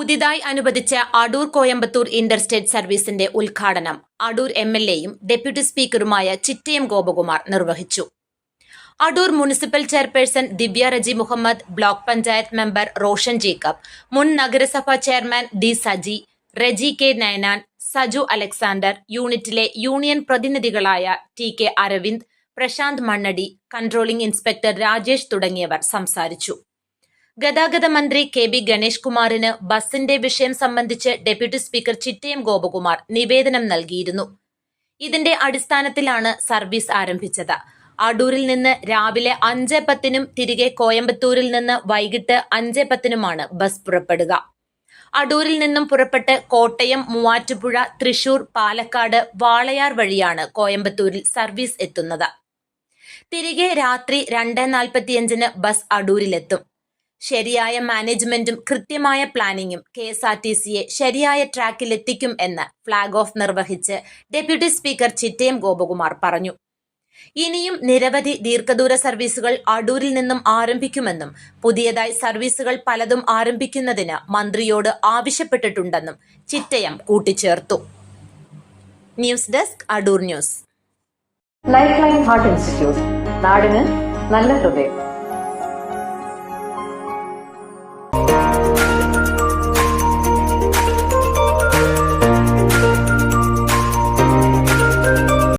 പുതിയതായി അനുവദിച്ച അടൂർ കോയമ്പത്തൂർ ഇന്റർസ്റ്റേറ്റ് സർവീസിന്റെ ഉദ്ഘാടനം അടൂർ എം എൽ എയും ഡെപ്യൂട്ടി സ്പീക്കറുമായ ചിറ്റയം ഗോപകുമാർ നിർവഹിച്ചു. Adoor municipal chairperson Divya Reji Muhammad block panchayat member Roshan Jacob മുൻ നഗരസഭാ chairman D Saji Reji K Nainan Saju Alexander യൂണിറ്റിലെ union പ്രതിനിധികളായ T K Aravind Prasanth Mannadi controlling inspector Rajesh തുടങ്ങിയവർ സംസാരിച്ചു. ഗതാഗത മന്ത്രി കെ ബി ഗണേഷ് കുമാറിന് ബസിന്റെ വിഷയം സംബന്ധിച്ച് ഡെപ്യൂട്ടി സ്പീക്കർ ചിറ്റയം ഗോപകുമാർ നിവേദനം നൽകിയിരുന്നു. ഇതിന്റെ അടിസ്ഥാനത്തിലാണ് സർവീസ് ആരംഭിച്ചത്. അടൂരിൽ നിന്ന് രാവിലെ അഞ്ച് പത്തിനും തിരികെ കോയമ്പത്തൂരിൽ നിന്ന് വൈകിട്ട് അഞ്ച് പത്തിനുമാണ് ബസ് പുറപ്പെടുക. അടൂരിൽ നിന്നും പുറപ്പെട്ട് കോട്ടയം മൂവാറ്റുപുഴ തൃശൂർ പാലക്കാട് വാളയാർ വഴിയാണ് കോയമ്പത്തൂരിൽ സർവീസ് എത്തുന്നത്. തിരികെ രാത്രി രണ്ട് നാൽപ്പത്തിയഞ്ചിന് ബസ് അടൂരിലെത്തും. ശരിയായ മാനേജ്മെന്റും കൃത്യമായ പ്ലാനിങ്ങും കെ എസ് ആർ ടി സിയെ ശരിയായ ട്രാക്കിലെത്തിക്കും എന്ന് ഫ്ളാഗ് ഓഫ് നിർവഹിച്ച് ഡെപ്യൂട്ടി സ്പീക്കർ ചിറ്റയം ഗോപകുമാർ പറഞ്ഞു. ഇനിയും നിരവധി ദീർഘദൂര സർവീസുകൾ അടൂരിൽ നിന്നും ആരംഭിക്കുമെന്നും പുതിയതായി സർവീസുകൾ പലതും ആരംഭിക്കുന്നതിന് മന്ത്രിയോട് ആവശ്യപ്പെട്ടിട്ടുണ്ടെന്നും ചിറ്റയം കൂട്ടിച്ചേർത്തു. News desk Adoor news. Life line heart institute നാടിന് നല്ല ഹൃദയം.